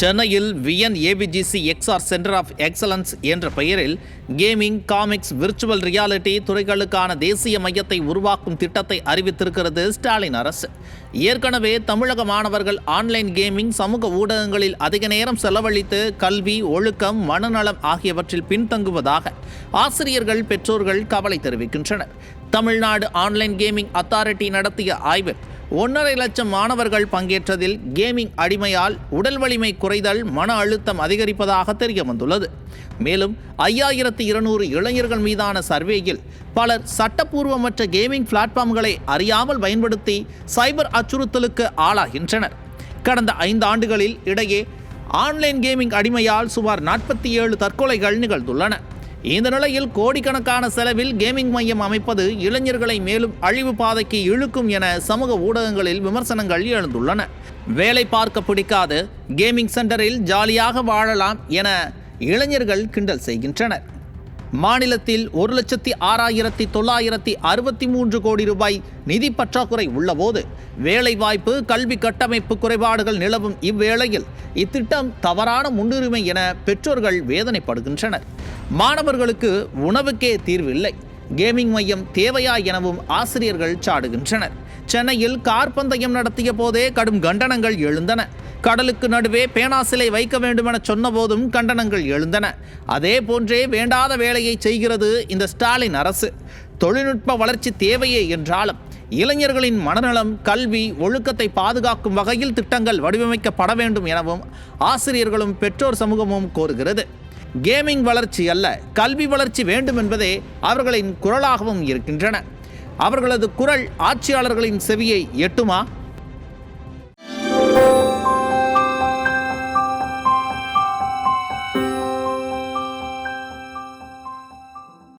சென்னையில் VN ABGC XR centre of excellence என்ற பெயரில் கேமிங் காமிக்ஸ் விர்ச்சுவல் ரியாலிட்டி துறைகளுக்கான தேசிய மையத்தை உருவாக்கும் திட்டத்தை அறிவித்திருக்கிறது ஸ்டாலின் அரசு. ஏற்கனவே தமிழக மாணவர்கள் ஆன்லைன் கேமிங் சமூக ஊடகங்களில் அதிக நேரம் செலவழித்து கல்வி ஒழுக்கம் மனநலம் ஆகியவற்றில் பின்தங்குவதாக ஆசிரியர்கள் பெற்றோர்கள் கவலை தெரிவிக்கின்றனர். தமிழ்நாடு ஆன்லைன் கேமிங் அத்தாரிட்டி நடத்திய ஆய்வில் ஒன்றரை லட்சம் மாணவர்கள் பங்கேற்றதில் கேமிங் அடிமையால் உடல் வலிமை குறைதல் மன அழுத்தம் அதிகரிப்பதாக தெரிய வந்துள்ளது. மேலும் ஐயாயிரத்து இருநூறு இளைஞர்கள் மீதான சர்வேயில் பலர் சட்டப்பூர்வமற்ற கேமிங் பிளாட்ஃபார்ம்களை அறியாமல் பயன்படுத்தி சைபர் அச்சுறுத்தலுக்கு ஆளாகின்றனர். கடந்த ஐந்து ஆண்டுகளில் இடையே ஆன்லைன் கேமிங் அடிமையால் சுமார் நாற்பத்தி ஏழு தற்கொலைகள் நிகழ்ந்துள்ளன. இந்த நிலையில் கோடிக்கணக்கான செலவில் கேமிங் மையம் அமைப்பது இளைஞர்களை மேலும் அழிவு பாதைக்கு இழுக்கும் என சமூக ஊடகங்களில் விமர்சனங்கள் எழுந்துள்ளன. வேலை பார்க்க பிடிக்காது கேமிங் சென்டரில் ஜாலியாக வாழலாம் என இளைஞர்கள் கிண்டல் செய்கின்றனர். மாநிலத்தில் ஒரு லட்சத்தி ஆறாயிரத்தி தொள்ளாயிரத்தி அறுபத்தி மூன்று கோடி ரூபாய் நிதி பற்றாக்குறை உள்ளபோது வேலைவாய்ப்பு கல்வி கட்டமைப்பு குறைபாடுகள் நிலவும் இவ்வேளையில் இத்திட்டம் தவறான முன்னுரிமை என பெற்றோர்கள் வேதனைப்படுகின்றனர். மாணவர்களுக்கு உணவுக்கே தீர்வில்லை. கேமிங் மையம் தேவையா எனவும் ஆசிரியர்கள் சாடுகின்றனர். சென்னையில் கார் பந்தயம் நடத்திய போதே கடும் கண்டனங்கள் எழுந்தன. கடலுக்கு நடுவே பேனா சிலை வைக்க வேண்டுமென சொன்னபோதும் கண்டனங்கள் எழுந்தன. அதே போன்றே வேண்டாத வேலையை செய்கிறது இந்த ஸ்டாலின் அரசு. தொழில்நுட்ப வளர்ச்சி தேவையே என்றாலும் இளைஞர்களின் மனநலம் கல்வி ஒழுக்கத்தை பாதுகாக்கும் வகையில் திட்டங்கள் வடிவமைக்கப்பட வேண்டும் எனவும் ஆசிரியர்களும் பெற்றோர் சமூகமும் கோருகிறது. கேமிங் வளர்ச்சி அல்ல கல்வி வளர்ச்சி வேண்டும் என்பதே அவர்களின் குரலாகவும் இருக்கின்றன. அவர்களது குரல் ஆட்சியாளர்களின் செவியை எட்டுமா?